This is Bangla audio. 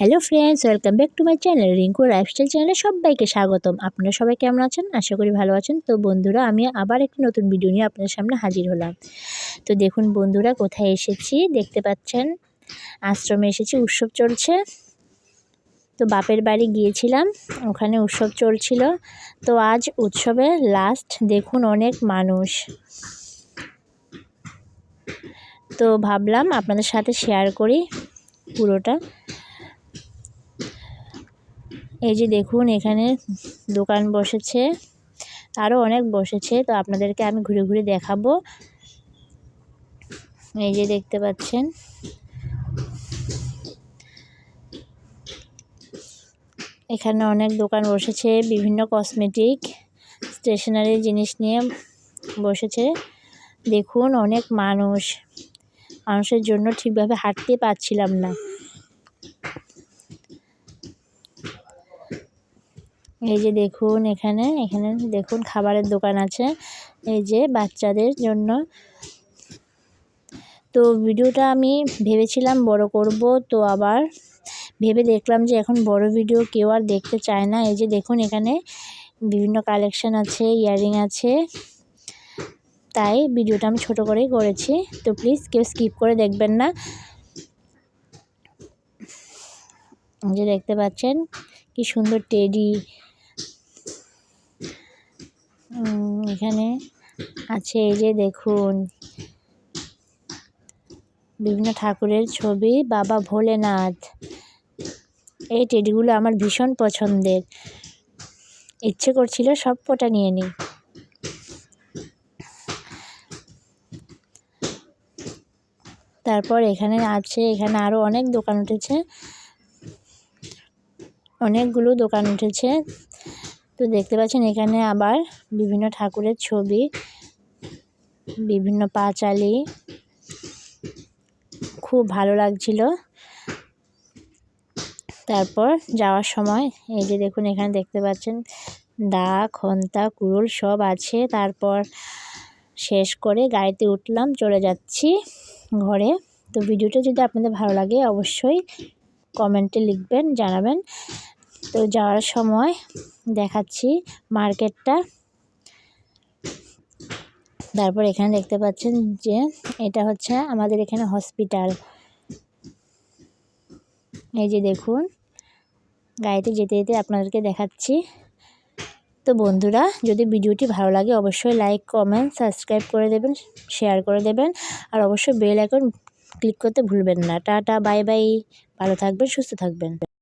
Hello friends welcome back to my channel Rinku lifestyle চ্যানেলে সবাইকে স্বাগতম। আপনারা সবাই কেমন আছেন? আশা করি ভালো আছেন। তো বন্ধুরা, আমি আবার একটি নতুন ভিডিও নিয়ে আপনাদের সামনে হাজির হলাম। তো দেখুন বন্ধুরা, কোথায় এসেছি? দেখতে পাচ্ছেন, আশ্রমে এসেছি, উৎসব চলছে। তো বাপের বাড়ি গিয়েছিলাম, ওখানে উৎসব চলছিল। তো আজ উৎসবে লাস্ট দেখুন অনেক মানুষ। তো ভাবলাম আপনাদের সাথে শেয়ার করি পুরোটা। এই যে দেখুন, এখানে দোকান বসেছে আরও অনেক বসেছে, তো আপনাদেরকে আমি ঘুরে ঘুরে দেখাবো। এই যে দেখতে পাচ্ছেন। এখানে অনেক দোকান বসেছে, বিভিন্ন কসমেটিক, স্টেশনারি জিনিস নিয়ে বসেছে। দেখুন, অনেক মানুষ। মানুষের জন্য ঠিকভাবে হাঁটতে পারছিলাম না। এই যে দেখুন এখানে এখানে দেখুন খাবারের দোকান আছে, এই যে বাচ্চাদের জন্য। তো ভিডিওটা আমি ভেবেছিলাম বড় করব, তো আবার ভেবে দেখলাম যে এখন বড় ভিডিও কেউ আর দেখতে চায় না। এই যে দেখুন এখানে বিভিন্ন কালেকশান আছে ইয়াররিং আছে। তাই ভিডিওটা আমি ছোট করেই করেছি, তো প্লিজ কেউ স্কিপ করে দেখবেন না। যে দেখতে পাচ্ছেন, কি সুন্দর টেডি এখানে আছে এই যে দেখুন। বিভিন্ন ঠাকুরের ছবি, বাবা ভোলেনাথ। এই টেডিগুলো আমার ভীষণ পছন্দের। ইচ্ছে করছিল সব কটা নিয়ে নিই। তারপর এখানে আছে, এখানে আরও অনেক দোকান উঠেছে। অনেকগুলো দোকান উঠেছে। তো দেখতে পাচ্ছেন এখানে আবার বিভিন্ন ঠাকুরের ছবি, বিভিন্ন পাঁচালি। খুব ভালো লাগছিল। তারপর যাওয়ার সময় এই যে দেখুন এখানে দেখতে পাচ্ছেন দা খন্তা কুরুল সব আছে। তারপর শেষ করে গাড়িতে উঠলাম, চলে যাচ্ছি ঘরে। তো ভিডিওটা যদি আপনাদের ভালো লাগে অবশ্যই কমেন্টে লিখবেন, জানাবেন। তো যাওয়ার সময় দেখাচ্ছি মার্কেটটা। তারপর এখানে দেখতে পাচ্ছেন যে এটা হচ্ছে আমাদের এখানে হসপিটাল। এই যে দেখুন, গাড়িতে যেতে যেতে আপনাদেরকে দেখাচ্ছি। তো বন্ধুরা, যদি ভিডিওটি ভালো লাগে অবশ্যই লাইক, কমেন্ট, সাবস্ক্রাইব করে দেবেন, শেয়ার করে দেবেন। আর অবশ্যই বেল আইকন ক্লিক করতে ভুলবেন না। Tata, bye bye. ভালো থাকবেন, সুস্থ থাকবেন।